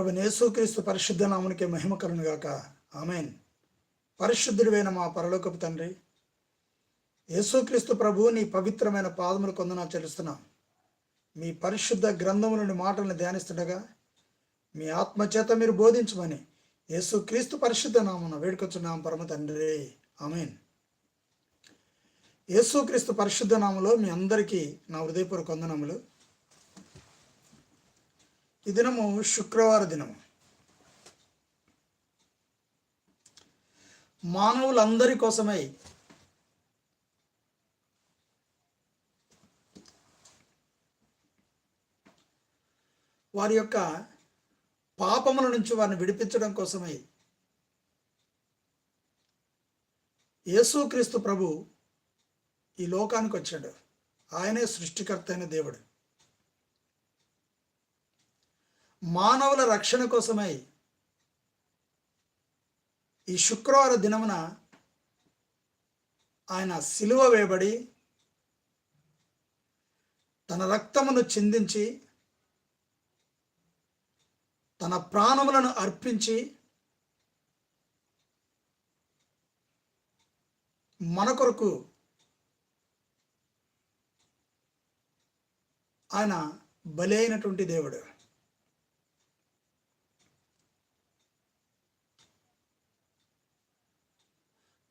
ప్రభు యేసుక్రీస్తు పరిశుద్ధ నామునికి మహిమ కలుగుగాక ఆమెన్. పరిశుద్ధుడివైన మా పరలోకపు తండ్రి యేసుక్రీస్తు ప్రభు నీ పవిత్రమైన పాదములు కొందనా చెల్లిస్తున్నాం. మీ పరిశుద్ధ గ్రంథము నుండి మాటలను ధ్యానిస్తుండగా మీ ఆత్మచేత మీరు బోధించమని యేసుక్రీస్తు పరిశుద్ధ నామన వేడుకొచ్చున్నాం పరమ తండ్రి. ఆమెన్. యేసుక్రీస్తు పరిశుద్ధ నామలో మీ అందరికీ నా హృదయపూర్వక వందనములు. ఈ దినము శుక్రవార దినము. మానవులందరి కోసమై వారి యొక్క పాపముల నుంచి వారిని విడిపించడం కోసమై యేసుక్రీస్తు ప్రభు ఈ లోకానికి వచ్చాడు. ఆయనే సృష్టికర్త అయిన దేవుడు. మానవుల రక్షణ కోసమై ఈ శుక్రవార దినమున ఆయన సిలువ వేయబడి తన రక్తమును చిందించి తన ప్రాణములను అర్పించి మన కొరకు ఆయన బలి అయినటువంటి దేవుడు.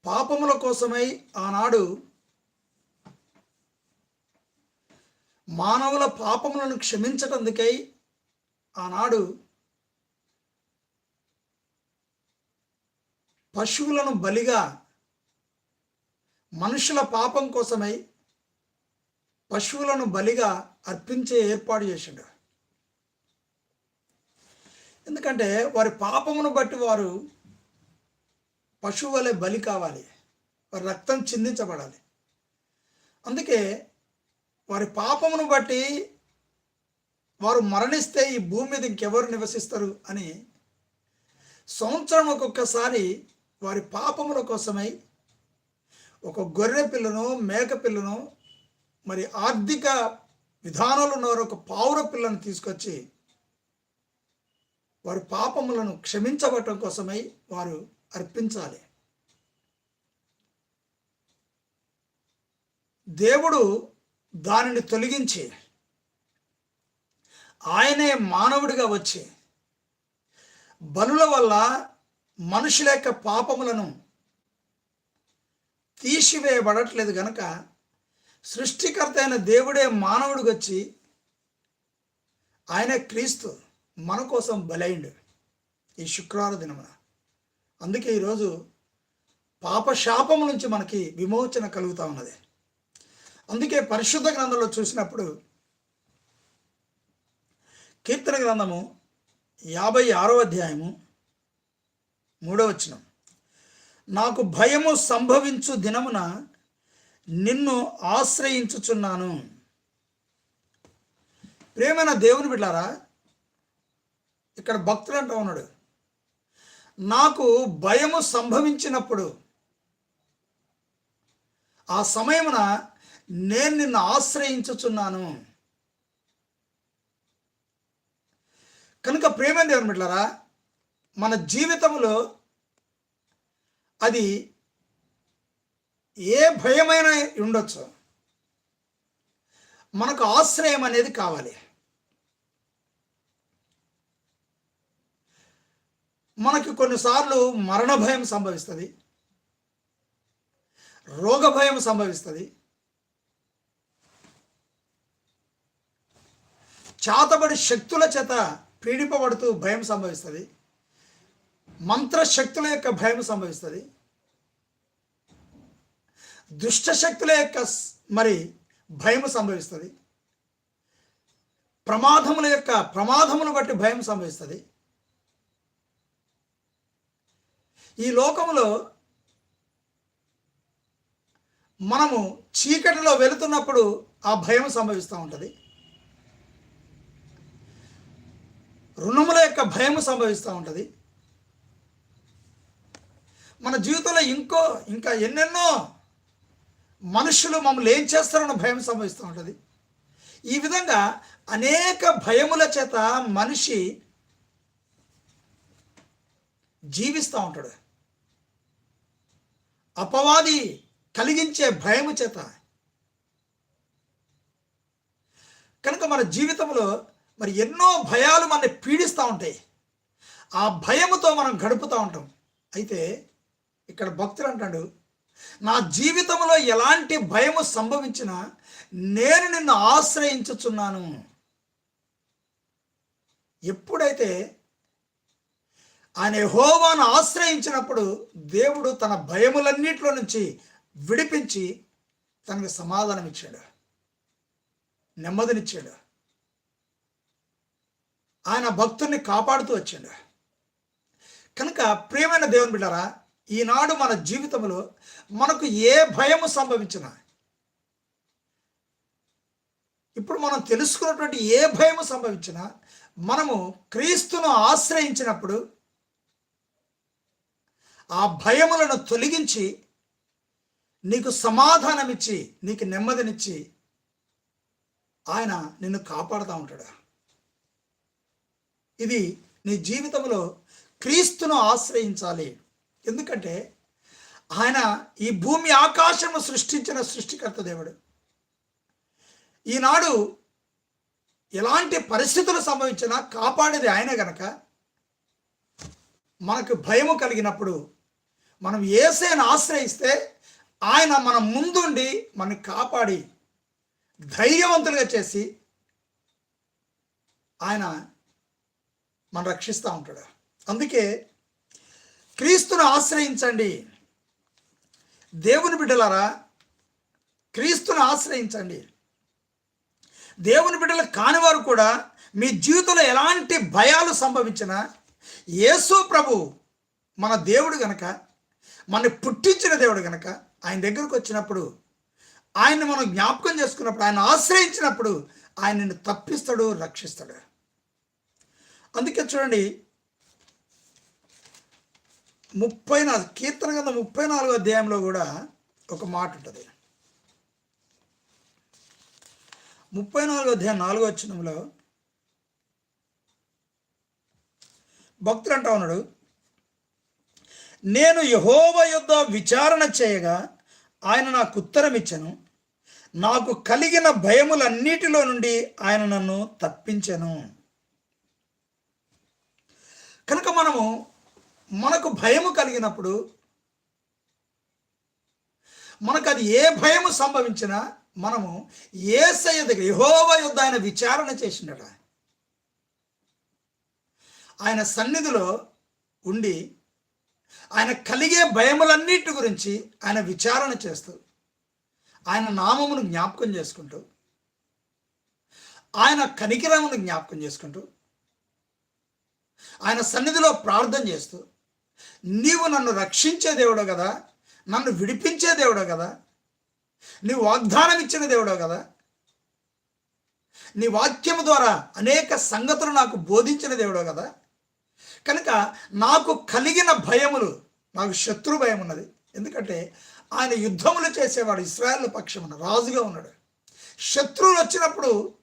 పాపముల కోసమై ఆనాడు మానవుల పాపములను క్షమించటందుకై ఆనాడు పశువులను బలిగా మనుషుల పాపం కోసమై పశువులను బలిగా అర్పించే ఏర్పాటు చేసిండు. ఎందుకంటే వారి పాపమును బట్టి వారు పశువు వలె బలి కావాలి. వారి రక్తం చిందించబడాలి. అందుకే వారి పాపమును బట్టి వారు మరణిస్తే ఈ భూమి మీద ఇంకెవరు నివసిస్తారు అని సంవత్సరం ఒక్కొక్కసారి వారి పాపముల కోసమై ఒక గొర్రె పిల్లను మేక పిల్లను మరి ఆర్థిక విధానాలు ఉన్నవారు ఒక పావుర పిల్లను తీసుకొచ్చి వారి పాపములను క్షమించబడటం కోసమై వారు అర్పించాలి. దేవుడు దానిని తొలగించి ఆయనే మానవుడిగా వచ్చి బలుల వల్ల మనుషుల యొక్క పాపములను తీసివేయబడట్లేదు గనక సృష్టికర్త అయిన దేవుడే మానవుడికి వచ్చి ఆయన క్రీస్తు మన కోసం బలైండు. ఈ శుక్రవార దినమున అందుకే ఈరోజు పాపశాపము నుంచి మనకి విమోచన కలుగుతూ ఉన్నది. అందుకే పరిశుద్ధ గ్రంథంలో చూసినప్పుడు కీర్తన గ్రంథము యాభై ఆరో అధ్యాయము మూడవచనం నాకు భయము సంభవించు దినమున నిన్ను ఆశ్రయించుచున్నాను. ప్రేమైన దేవుని బిడ్డారా ఇక్కడ భక్తులు అంటూ ఉన్నాడు. నాకు భయము సంభవించినప్పుడు ఆ సమయమున నేను నిన్ను ఆశ్రయించుచున్నాను. కనుక ప్రేమ దేవుని బిడ్డారా మన జీవితంలో అది ఏ భయమైన ఉండొచ్చు. మనకు ఆశ్రయం అనేది కావాలి. మనకి కొన్నిసార్లు మరణ భయం సంభవిస్తుంది. రోగ భయం సంభవిస్తుంది. చాతబడి శక్తుల చేత పీడిపబడుతూ భయం సంభవిస్తుంది. మంత్రశక్తుల యొక్క భయం సంభవిస్తుంది. దుష్ట శక్తుల యొక్క మరి భయం సంభవిస్తుంది. ప్రమాదముల యొక్క ప్రమాదమును బట్టి భయం సంభవిస్తుంది. ఈ లోకంలో మనము చీకటిలో వెళుతున్నప్పుడు ఆ భయం సంభవిస్తూ ఉంటుంది. రుణముల యొక్క భయం సంభవిస్తూ ఉంటుంది. మన జీవితంలో ఇంకో ఇంకా ఎన్నెన్నో మనుషులు మమ్మల్ని ఏం చేస్తారన్న భయం సంభవిస్తూ ఉంటుంది. ఈ విధంగా అనేక భయముల చేత మనిషి జీవిస్తూ ఉంటాడు. అపవాది కలిగించే భయము చేత. కనుక మన జీవితంలో మరి ఎన్నో భయాలు మనని పీడిస్తూ ఉంటాయి. ఆ భయముతో మనం గడుపుతూ ఉంటాం. అయితే ఇక్కడ భక్తులు అంటాడు నా జీవితంలో ఎలాంటి భయము సంభవించినా నేను నిన్ను ఆశ్రయించుచున్నాను. ఎప్పుడైతే ఆయన హోవాను ఆశ్రయించినప్పుడు దేవుడు తన భయములన్నిటిలో నుంచి విడిపించి తనకు సమాధానం ఇచ్చాడు నెమ్మదినిచ్చాడు. ఆయన భక్తుల్ని కాపాడుతూ వచ్చాడు. కనుక ప్రియమైన దేవుని బిడ్డారా ఈనాడు మన జీవితంలో మనకు ఏ భయము సంభవించినా ఇప్పుడు మనం తెలుసుకున్నటువంటి ఏ భయము సంభవించినా మనము క్రీస్తును ఆశ్రయించినప్పుడు ఆ భయములను తొలగించి నీకు సమాధానమిచ్చి నీకు నెమ్మదినిచ్చి ఆయన నిన్ను కాపాడుతూ ఉంటాడు. ఇది నీ జీవితంలో క్రీస్తును ఆశ్రయించాలి. ఎందుకంటే ఆయన ఈ భూమి ఆకాశము సృష్టించిన సృష్టికర్త దేవుడు. ఈనాడు ఎలాంటి పరిస్థితులు సంభవించినా కాపాడేది ఆయన గనక మనకు భయము కలిగినప్పుడు మనం ఏసైని ఆశ్రయిస్తే ఆయన మన ముందుండి మనని కాపాడి ధైర్యవంతులుగా చేసి ఆయన మనం రక్షిస్తూ ఉంటాడు. అందుకే క్రీస్తును ఆశ్రయించండి. దేవుని బిడ్డలారా క్రీస్తును ఆశ్రయించండి. దేవుని బిడ్డలు కానివారు కూడా మీ జీవితంలో ఎలాంటి భయాలు సంభవించినా యేసు ప్రభు మన దేవుడు గనక మనని పుట్టించిన దేవుడు కనుక ఆయన దగ్గరకు వచ్చినప్పుడు ఆయన్ని మనం జ్ఞాపకం చేసుకున్నప్పుడు ఆయన ఆశ్రయించినప్పుడు ఆయన నిన్ను తప్పిస్తాడు రక్షిస్తాడు. అందుకే చూడండి ముప్పై నాలుగు కీర్తన కింద ముప్పై నాలుగో అధ్యాయంలో కూడా ఒక మాట ఉంటుంది. ముప్పై నాలుగో అధ్యాయం నాలుగో వచ్చినంలో భక్తులు అంటా ఉన్నాడు నేను యహోవ యుద్ధ విచారణ చేయగా ఆయన నాకు ఉత్తరం ఇచ్చాను నాకు కలిగిన భయములన్నిటిలో నుండి ఆయన నన్ను తప్పించాను. కనుక మనము మనకు భయము కలిగినప్పుడు మనకు అది ఏ భయము సంభవించినా మనము ఏ దగ్గర యహోవ యుద్ధ ఆయన విచారణ చేసినట. ఆయన సన్నిధిలో ఉండి ఆయన కలిగే భయములన్నిటి గురించి ఆయన విచారణ చేస్తూ ఆయన నామమును జ్ఞాపకం చేసుకుంటూ ఆయన కనికిరమును జ్ఞాపకం చేసుకుంటూ ఆయన సన్నిధిలో ప్రార్థన చేస్తూ నీవు నన్ను రక్షించే దేవుడు కదా నన్ను విడిపించే దేవుడు కదా నీవు వాగ్దానం ఇచ్చిన దేవుడు కదా నీ వాక్యము ద్వారా అనేక సంగతులు నాకు బోధించిన దేవుడు కదా కనుక నాకు కలిగిన భయములు నాకు శత్రు భయం ఉన్నది ఎందుకంటే ఆయన యుద్ధములు చేసేవాడు ఇస్రాయల్ పక్షమున రాజుగా ఉన్నాడు. శత్రువులు వచ్చినప్పుడు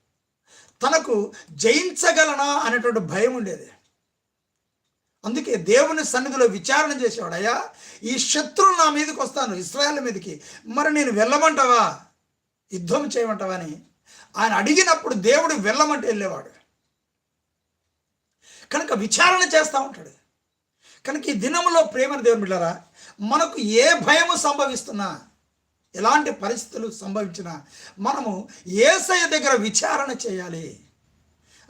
తనకు జయించగలనా అనేటువంటి భయం ఉండేది. అందుకే దేవుని సన్నిధిలో విచారణ చేసేవాడు అయ్యా ఈ శత్రువు నా మీదకి వస్తాను ఇస్రాయల్ మీదకి. మరి నేను వెళ్ళమంటావా? యుద్ధం చేయమంటావా? అని ఆయన అడిగినప్పుడు దేవుడు వెళ్ళమంటే వెళ్ళేవాడు. కనుక విచారణ చేస్తూ ఉంటాడు. కనుక ఈ దినములో ప్రేమను దేవుని బిడ్డారా మనకు ఏ భయము సంభవిస్తున్నా ఎలాంటి పరిస్థితులు సంభవించినా మనము ఏసయ్య దగ్గర విచారణ చేయాలి.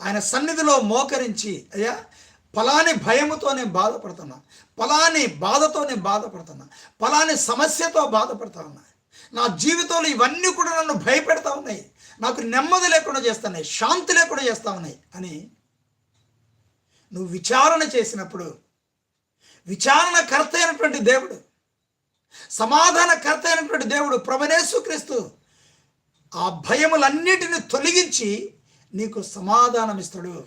ఆయన సన్నిధిలో మోకరించి అయ్యా పలాని భయముతో నేను బాధపడుతున్నా పలాని బాధతో నేను బాధపడుతున్నా పలాని సమస్యతో బాధపడతా ఉన్నా నా జీవితంలో ఇవన్నీ కూడా నన్ను భయపెడతా ఉన్నాయి నాకు నెమ్మది లేకుండా చేస్తున్నాయి శాంతి లేకుండా చేస్తా ఉన్నాయి అని నువ్వు విచారణ చేసినప్పుడు విచారణకర్త అయినటువంటి దేవుడు సమాధానకర్త అయినటువంటి దేవుడు ప్రభనేసుక్రీస్తు ఆ భయములన్నిటిని తొలగించి నీకు సమాధానం ఇస్తాడు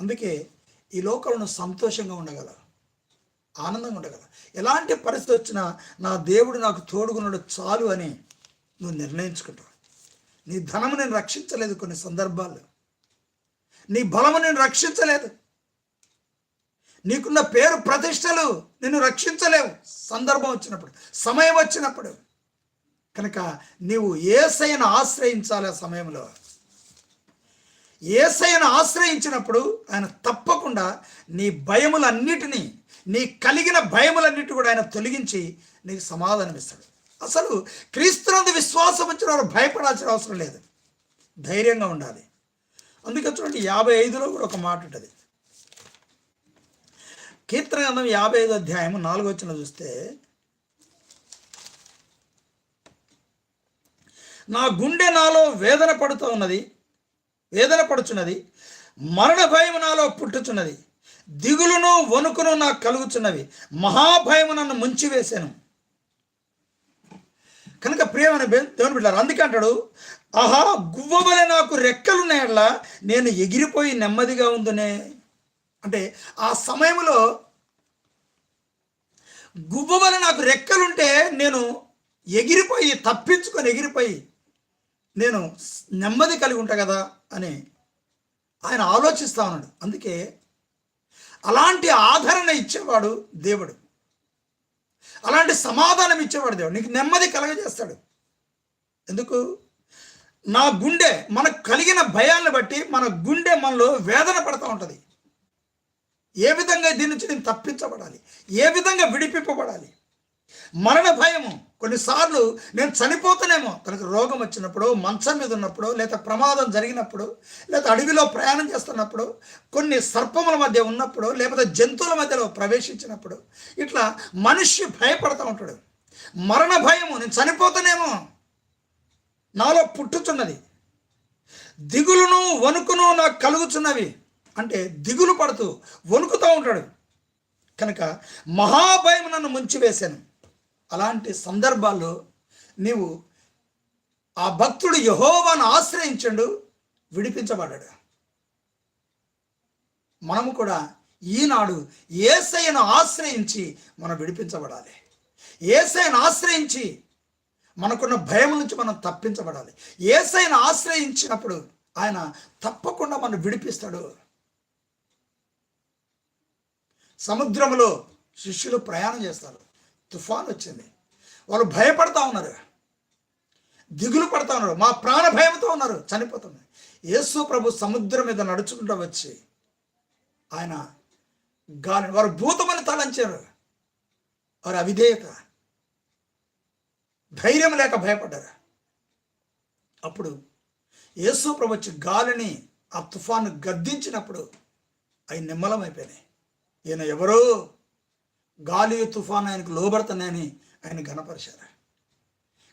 అందుకే ఈ లోకంలో సంతోషంగా ఉండగల ఆనందంగా ఉండగల ఎలాంటి పరిస్థితి వచ్చినా నా దేవుడు నాకు తోడుగున్నాడు చాలు అని నువ్వు నిర్ణయించుకుంటావు. నీ ధనము నేను రక్షించలేదు కొన్ని సందర్భాల్లో. నీ బలము నేను రక్షించలేదు. నీకున్న పేరు ప్రతిష్టలు నిన్ను రక్షించలేవు. సందర్భం వచ్చినప్పుడు సమయం వచ్చినప్పుడు. కనుక నీవు ఏసైను ఆశ్రయించాలి ఆ సమయంలో. ఏసైను ఆశ్రయించినప్పుడు ఆయన తప్పకుండా నీ భయములన్నిటినీ నీ కలిగిన భయములన్నిటి కూడా ఆయన తొలగించి నీకు సమాధానం ఇస్తాడు. అసలు క్రీస్తునందు విశ్వాసం వచ్చిన వారు భయపడాల్సిన అవసరం లేదు. ధైర్యంగా ఉండాలి. అందుకే చూడండి యాభై ఐదులో కూడా ఒక మాట ఉంటుంది. కీర్తన గ్రంథం యాభై ఐదు అధ్యాయము నాలుగు వచ్చిన చూస్తే నా గుండె నాలో వేదన పడుతూ ఉన్నది వేదన పడుచున్నది మరణ భయం నాలో పుట్టుచున్నది దిగులును వణుకును నాకు కలుగుచున్నవి మహాభయము నన్ను ముంచివేశాను. కనుక ప్రియమైన బే- దేవుని బిడ్డారు అందుకే అంటాడు ఆహా గువ్వవలే నాకు రెక్కలున్నాయట్లా నేను ఎగిరిపోయి నెమ్మదిగా ఉందనే. అంటే ఆ సమయంలో గుబ్బ వల్ల నాకు రెక్కలుంటే నేను ఎగిరిపోయి తప్పించుకొని ఎగిరిపోయి నేను నెమ్మది కలిగి ఉంటా కదా అని ఆయన ఆలోచిస్తా ఉన్నాడు. అందుకే అలాంటి ఆదరణ ఇచ్చేవాడు దేవుడు. అలాంటి సమాధానం ఇచ్చేవాడు దేవుడు. నీకు నెమ్మది కలగజేస్తాడు. ఎందుకు? నా గుండె మనకు కలిగిన భయాన్ని బట్టి మన గుండె మనలో వేదన పడుతూ ఉంటుంది. ఏ విధంగా దీని నుంచి నేను తప్పించబడాలి? ఏ విధంగా విడిపింపబడాలి? మరణ భయము. కొన్నిసార్లు నేను చనిపోతానేమో తనకు రోగం వచ్చినప్పుడు మంచం మీద ఉన్నప్పుడు లేదా ప్రమాదం జరిగినప్పుడు లేదా అడవిలో ప్రయాణం చేస్తున్నప్పుడు కొన్ని సర్పముల మధ్య ఉన్నప్పుడు లేకపోతే జంతువుల మధ్యలో ప్రవేశించినప్పుడు ఇట్లా మనిషి భయపడుతూ ఉంటాడు. మరణ భయము. నేను చనిపోతానేమో నాలో పుట్టుచున్నది. దిగులును వణుకును నాకు కలుగుచున్నవి. అంటే దిగులు పడుతూ వణుకుతూ ఉంటాడు. కనుక మహాభయం నన్ను ముంచివేశాను. అలాంటి సందర్భాల్లో నీవు ఆ భక్తుడు యహోవాను ఆశ్రయించండు విడిపించబడ్డాడు. మనము కూడా ఈనాడు ఏసైను ఆశ్రయించి మనం విడిపించబడాలి. ఏసైను ఆశ్రయించి మనకున్న భయం నుంచి మనం తప్పించబడాలి. ఏసైను ఆశ్రయించినప్పుడు ఆయన తప్పకుండా మనం విడిపిస్తాడు. సముద్రంలో శిష్యులు ప్రయాణం చేస్తారు. తుఫాన్ వచ్చింది. వాళ్ళు భయపడతా ఉన్నారు. దిగులు పడతా ఉన్నారు. మా ప్రాణ భయంతో ఉన్నారు. చనిపోతున్నారు. యేసు ప్రభు సముద్రం మీద నడుచుకుంటూ వచ్చి ఆయన గాలి వారు భూతమని తలంచారు. వారి అవిధేయత. ధైర్యం లేక భయపడ్డారు. అప్పుడు యేసు ప్రభు వచ్చి గాలిని ఆ తుఫాను గద్దించినప్పుడు అవి నిమ్మలమైపోయినాయి. ఈయన ఎవరో? గాలి తుఫాను ఆయనకు లోబడుతున్నాయని ఆయన గణపరిచారు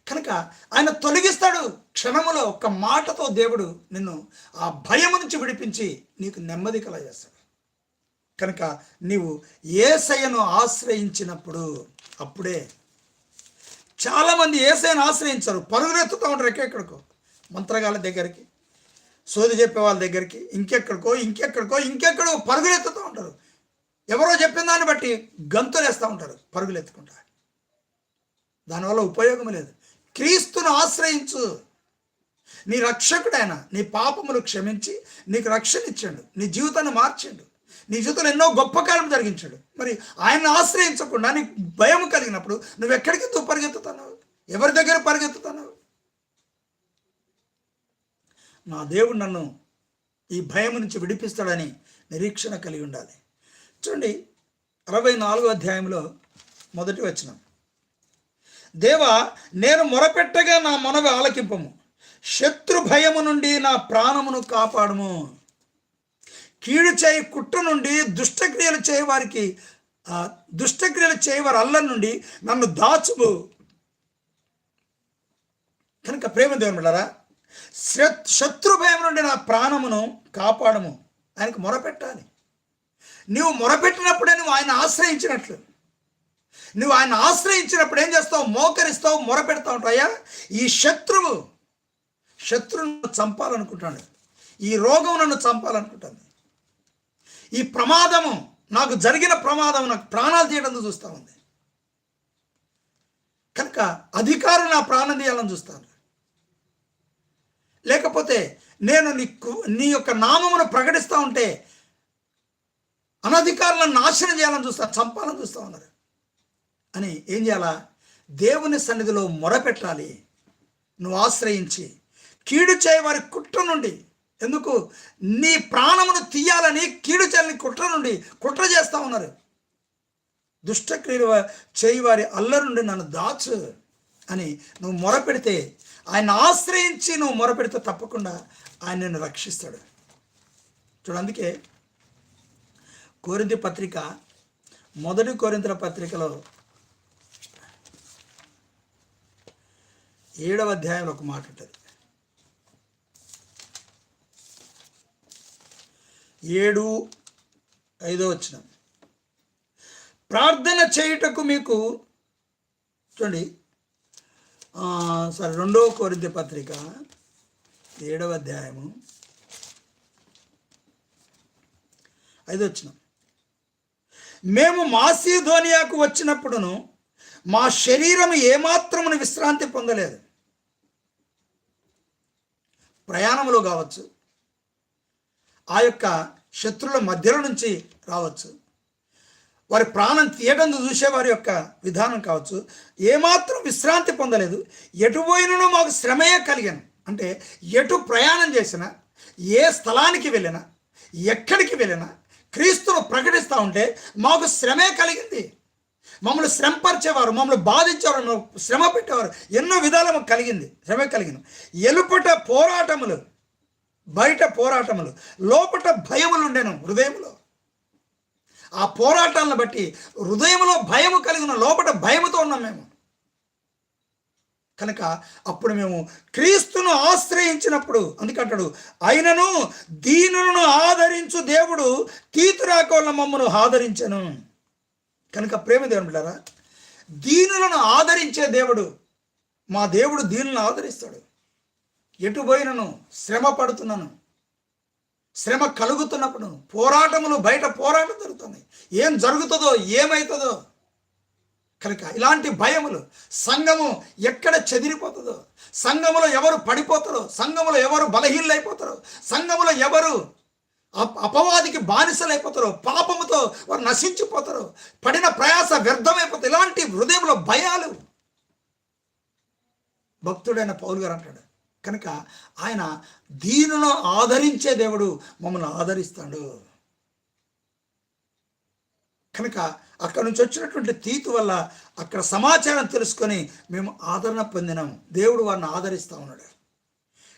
కనుక ఆయన తొలగిస్తాడు. క్షణములో ఒక్క మాటతో దేవుడు నిన్ను ఆ భయం నుంచి విడిపించి నీకు నెమ్మది కలగేస్తాడు కనుక నీవు ఏసయ్యను ఆశ్రయించినప్పుడు అప్పుడే చాలామంది ఏసైని ఆశ్రయించరు. పరుగులెత్తుతూ ఉంటారు ఎక్కడెక్కడికో మంత్రగాల దగ్గరికి సోది చెప్పే వాళ్ళ దగ్గరికి ఇంకెక్కడికో ఇంకెక్కడికో ఇంకెక్కడో పరుగులెత్తుతూ ఉంటారు. ఎవరో చెప్పిన దాన్ని బట్టి గంతులేస్తూ ఉంటారు పరుగులు పరుగులెత్తుకుంటా. దానివల్ల ఉపయోగం లేదు. క్రీస్తును ఆశ్రయించు. నీ రక్షకుడైన నీ పాపములు క్షమించి నీకు రక్షణ ఇచ్చాడు నీ జీవితాన్ని మార్చాడు నీ జీవితంలో ఎన్నో గొప్ప కాలం జరిగించాడు. మరి ఆయన ఆశ్రయించకుండా నీకు భయం కలిగినప్పుడు నువ్వు ఎక్కడికి నువ్వు పరిగెత్తుతున్నావు? ఎవరి దగ్గర పరిగెత్తుతున్నావు? నా దేవుడు నన్ను ఈ భయం నుంచి విడిపిస్తాడని నిరీక్షణ కలిగి ఉండాలి. చూడండి అరవై నాలుగో అధ్యాయంలో మొదటి వచనం. దేవా నేను మొరపెట్టగా నా మనవి ఆలకింపము. శత్రు భయము నుండి నా ప్రాణమును కాపాడము. కీడు చేయి కుట్ర నుండి దుష్టక్రియలు చేయవారికి దుష్టక్రియలు చేయవారి అల్లం నుండి నన్ను దాచుము. కనుక ప్రేమ దేవుని శత్రు భయం నుండి నా ప్రాణమును కాపాడము. ఆయనకు మొరపెట్టాలి. నువ్వు మొరపెట్టినప్పుడే నువ్వు ఆయన ఆశ్రయించినట్లు. నువ్వు ఆయన ఆశ్రయించినప్పుడు ఏం చేస్తావు? మోకరిస్తావు మొరపెడతావు ఉంటాయా ఈ శత్రువు శత్రువును చంపాలనుకుంటాడు. ఈ రోగం నన్ను చంపాలనుకుంటుంది ఈ ప్రమాదము నాకు జరిగిన ప్రమాదం నాకు ప్రాణాలు తీయడం చూస్తూ ఉంది. కనుక అధికారులు నా ప్రాణం తీయాలని చూస్తాను లేకపోతే నేను నీకు నీ యొక్క నామమును ప్రకటిస్తూ ఉంటే అనధికారులను నాశనం చేయాలని చూస్తారు చంపాలని చూస్తూ ఉన్నారు. అని ఏం చేయాలా? దేవుని సన్నిధిలో మొరపెట్టాలి. నువ్వు ఆశ్రయించి కీడు చేయవారి కుట్ర నుండి. ఎందుకు? నీ ప్రాణమును తీయాలని కీడు చేయని కుట్ర నుండి కుట్ర చేస్తూ ఉన్నారు. దుష్టక్రియలు చేయి వారి అల్లరి నుండి నన్ను దాచు అని నువ్వు మొరపెడితే ఆయన ఆశ్రయించి నువ్వు మొరపెడితే తప్పకుండా ఆయన నిన్ను రక్షిస్తాడు. చూడందుకే కోరింతి పత్రిక మొదటి కోరింతల పత్రికలో ఏడవ అధ్యాయంలో ఒక మాట ఉంటుంది. ఏడు ఐదో వచ్చిన ప్రార్థన చేయుటకు మీకు చూడండి సరే రెండవ కోరింతి పత్రిక ఏడవ అధ్యాయము ఐదో వచ్చినాం మేము మాసిధోనియాకు వచ్చినప్పుడును మా శరీరం ఏమాత్రమును విశ్రాంతి పొందలేదు. ప్రయాణంలో కావచ్చు. ఆ యొక్క శత్రుల మధ్యలో నుంచి రావచ్చు. వారి ప్రాణం తీయడం చూసే వారి యొక్క విధానం కావచ్చు. ఏమాత్రం విశ్రాంతి పొందలేదు. ఎటు పోయినను మాకు శ్రమయే కలిగాను. అంటే ఎటు ప్రయాణం చేసినా ఏ స్థలానికి వెళ్ళినా ఎక్కడికి వెళ్ళినా క్రీస్తును ప్రకటిస్తూ ఉంటే మాకు శ్రమే కలిగింది. మమ్మల్ని శ్రమపరిచేవారు మమ్మల్ని బాధించేవారు శ్రమ పెట్టేవారు ఎన్నో విధాలు మాకు కలిగింది. శ్రమ కలిగింది. ఎలుపట పోరాటములు బయట పోరాటములు లోపట భయములు ఉండేను హృదయంలో ఆ పోరాటాలను బట్టి హృదయంలో భయము కలిగిన లోపల భయముతో ఉన్నాం మేము. కనుక అప్పుడు మేము క్రీస్తును ఆశ్రయించినప్పుడు అందుకంటాడు అయినను దీనులను ఆదరించు దేవుడు తీతురాకోళ్ళ మమ్మను ఆదరించను. కనుక ప్రేమ దేవుని బిడ్డారా దీనులను ఆదరించే దేవుడు మా దేవుడు దీనులను ఆదరిస్తాడు. ఎటు పోయినను శ్రమ పడుతున్నాను శ్రమ కలుగుతున్నప్పుడు పోరాటములు బయట పోరాటం జరుగుతుంది. ఏం జరుగుతుందో ఏమవుతుందో కనుక ఇలాంటి భయములు సంఘము ఎక్కడ చెదిరిపోతుందో సంఘములో ఎవరు పడిపోతారో సంఘములో ఎవరు బలహీనలైపోతారో సంఘములో ఎవరు అపవాదికి బానిసలైపోతారో పాపముతో వారు నశించిపోతారో పడిన ప్రయాస వ్యర్థమైపోతారు ఇలాంటి హృదయంలో భయాలు. భక్తుడైన పౌలు గారు అంటాడు కనుక ఆయన దీనిలో ఆదరించే దేవుడు మమ్మల్ని ఆదరిస్తాడు. కనుక అక్కడ నుంచి వచ్చినటువంటి తీతు వల్ల అక్కడ సమాచారం తెలుసుకొని మేము ఆదరణ పొందినాము. దేవుడు వారిని ఆదరిస్తూ ఉన్నాడు.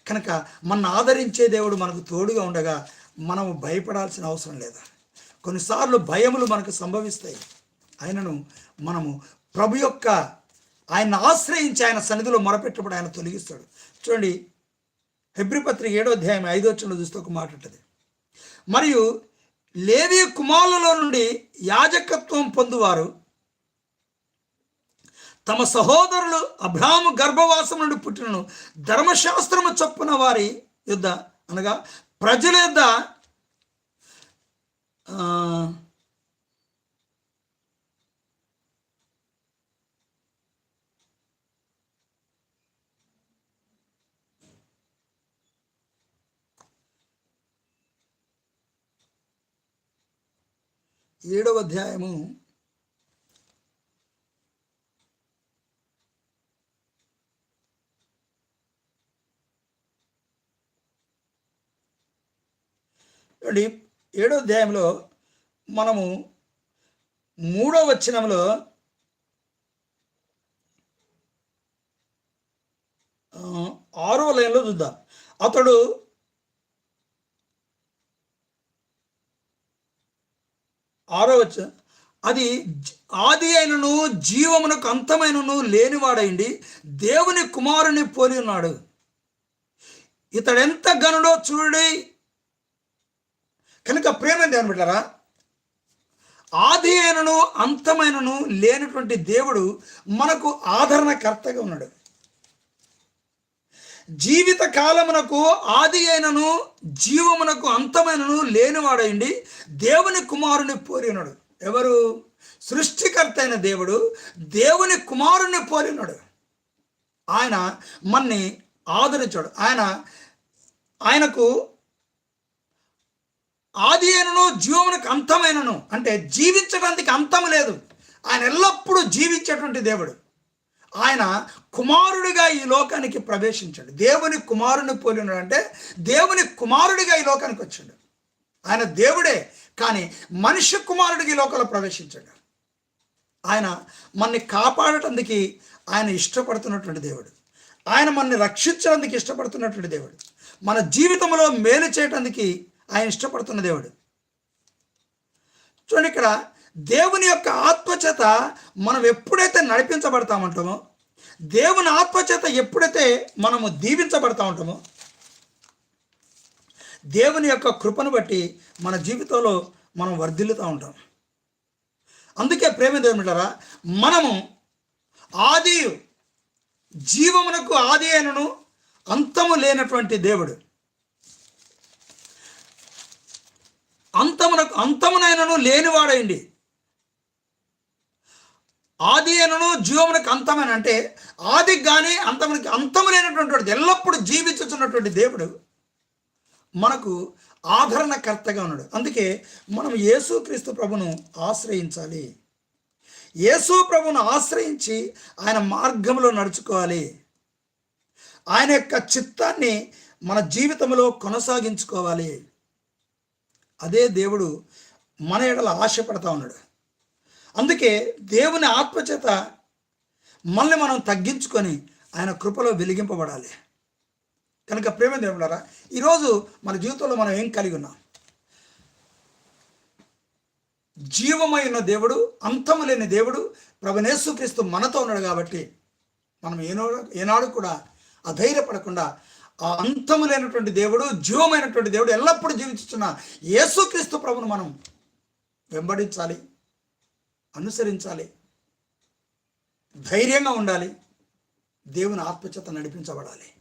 కనుక మన ఆదరించే దేవుడు మనకు తోడుగా ఉండగా మనము భయపడాల్సిన అవసరం లేదా. కొన్నిసార్లు భయములు మనకు సంభవిస్తాయి. ఆయనను మనము ప్రభు యొక్క ఆయన ఆశ్రయించి ఆయన సన్నిధిలో మొరపెట్టప్పుడు ఆయన తొలగిస్తాడు. చూడండి హెబ్రిపత్రిక ఏడో అధ్యాయం ఐదో వచ్చిన చూస్తే ఒక మాట ఉంటుంది. మరియు లేవి కుమారులలో నుండి యాజకత్వం పొందువారు. తమ సహోదరులు అబ్రాహము గర్భవాసం నుండి పుట్టినను ధర్మశాస్త్రము చొప్పున వారి యుద్ధ అనగా ప్రజల యుద్ధ ఏడవ అధ్యాయము. చూడండి ఏడో అధ్యాయంలో మనము మూడో వచనంలో ఆరో లైన్లో చూద్దాం. అతడు ఆరో వచ్చిన అది ఆది అయినను జీవమునకు అంతమైనను లేనివాడైండి దేవుని కుమారుని పోలి ఉన్నాడు. ఇతడెంత గనుడో చూడి కనుక ప్రేమ దేవుని బిడ్డారా ఆది అయినను అంతమైనను లేనటువంటి దేవుడు మనకు ఆదరణకర్తగా ఉన్నాడు. జీవిత కాలమునకు ఆది అయినను జీవమునకు అంతమైనను లేనివాడైండి. దేవుని కుమారుని పోలినాడు. ఎవరు? సృష్టికర్త అయిన దేవుడు దేవుని కుమారుని పోలినాడు. ఆయన మన్ని ఆదరించాడు. ఆయన ఆయనకు ఆది అయినను జీవమునకు అంతమైనను అంటే జీవించడానికి అంతం లేదు. ఆయన ఎల్లప్పుడూ జీవించేటువంటి దేవుడు. ఆయన కుమారుడిగా ఈ లోకానికి ప్రవేశించాడు. దేవుని కుమారుని పోలినాడు అంటే దేవుని కుమారుడిగా ఈ లోకానికి వచ్చాడు. ఆయన దేవుడే కానీ మనిషి కుమారుడికి ఈ లోకంలో ప్రవేశించాడు. ఆయన మనని కాపాడటానికి ఆయన ఇష్టపడుతున్నటువంటి దేవుడు. ఆయన మనని రక్షించడానికి ఇష్టపడుతున్నటువంటి దేవుడు. మన జీవితంలో మేలు చేయటానికి ఆయన ఇష్టపడుతున్న దేవుడు. చూడండి ఇక్కడ దేవుని యొక్క ఆత్మచేత మనం ఎప్పుడైతే నడిపించబడతామంటామో దేవుని ఆత్మచేత ఎప్పుడైతే మనము దీవించబడతా ఉంటామో దేవుని యొక్క కృపను బట్టి మన జీవితంలో మనం వర్ధిల్లుతూ ఉంటాం. అందుకే ప్రేమ దేవుమిటారా మనము ఆది జీవమునకు ఆది అయినను అంతము లేనటువంటి దేవుడు. అంతమునకు అంతమునైనను లేనివాడైండి. ఆది అనను జీవమునకు అంతమని అంటే ఆది కానీ అంతమునికి అంతము లేనటువంటి ఎల్లప్పుడూ జీవించుతున్నటువంటి దేవుడు మనకు ఆదరణకర్తగా ఉన్నాడు. అందుకే మనం యేసుక్రీస్తు ప్రభును ఆశ్రయించాలి. యేసు ప్రభును ఆశ్రయించి ఆయన మార్గంలో నడుచుకోవాలి. ఆయన యొక్క చిత్తాన్ని మన జీవితంలో కొనసాగించుకోవాలి. అదే దేవుడు మన ఎడల ఆశపడతా ఉన్నాడు. అందుకే దేవుని ఆత్మచేత మనల్ని మనం తగ్గించుకొని ఆయన కృపలో వెలిగింపబడాలి. కనుక ప్రేమ దేవుడారా ఈరోజు మన జీవితంలో మనం ఏం కలిగి ఉన్నాం? జీవమై ఉన్న దేవుడు అంతము లేని దేవుడు ప్రభనేసుక్రీస్తు మనతో ఉన్నాడు కాబట్టి మనం ఏనాడు ఏనాడు కూడా అధైర్యపడకుండా ఆ అంతము లేనటువంటి దేవుడు జీవమైనటువంటి దేవుడు ఎల్లప్పుడూ జీవించుతున్న యేసుక్రీస్తు ప్రభును మనం వెంబడించాలి. అనుసరించాలి. ధైర్యంగా ఉండాలి. దేవుని ఆత్మచేత నడిపించబడాలి.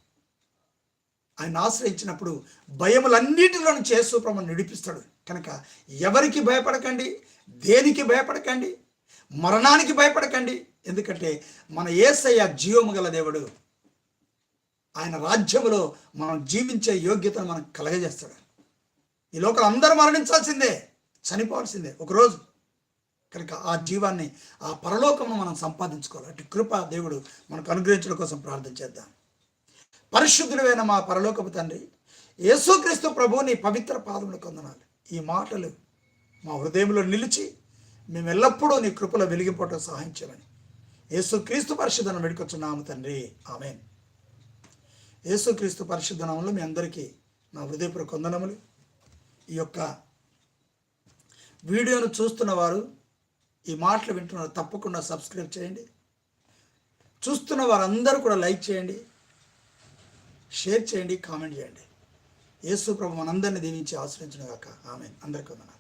ఆయన ఆశ్రయించినప్పుడు భయములన్నిటిలోనూ నుంచి ప్రభు నడిపిస్తాడు. కనుక ఎవరికి భయపడకండి దేనికి భయపడకండి మరణానికి భయపడకండి. ఎందుకంటే మన ఏసయ్య జీవము గల దేవుడు. ఆయన రాజ్యములో మనం జీవించే యోగ్యతను మనం కలగజేస్తాడు. ఈ లోకల్ అందరూ మరణించాల్సిందే చనిపోవాల్సిందే. ఒకరోజు కనుక ఆ జీవాన్ని ఆ పరలోకమును మనం సంపాదించుకోవాలి. అటు కృప దేవుడు మనకు అనుగ్రహించడం కోసం ప్రార్థన చేద్దాం. పరిశుద్ధుడైన మా పరలోకపు తండ్రి యేసుక్రీస్తు ప్రభు నీ పవిత్ర పాదములు కొందనాలి. ఈ మాటలు మా హృదయంలో నిలిచి మేము ఎల్లప్పుడూ నీ కృపలో వెలిగిపోవటం సహాయించమని యేసుక్రీస్తు పరిశుద్ధను వేడుకొచ్చున్నాము తండ్రి. ఆమె యేసుక్రీస్తు పరిశుద్ధనామంలో మీ అందరికీ నా హృదయపూర్వక కొందనములు ఈ యొక్క వీడియోను చూస్తున్న వారు ఈ మాటలు వింటున్నారు తప్పకుండా సబ్స్క్రైబ్ చేయండి. చూస్తున్న వారందరూ కూడా లైక్ చేయండి. షేర్ చేయండి కామెంట్ చేయండి. యేసు ప్రభు మనందరిని దీవించి ఆశ్రయించిన గాక ఆమె అందరికీ వందనాలు.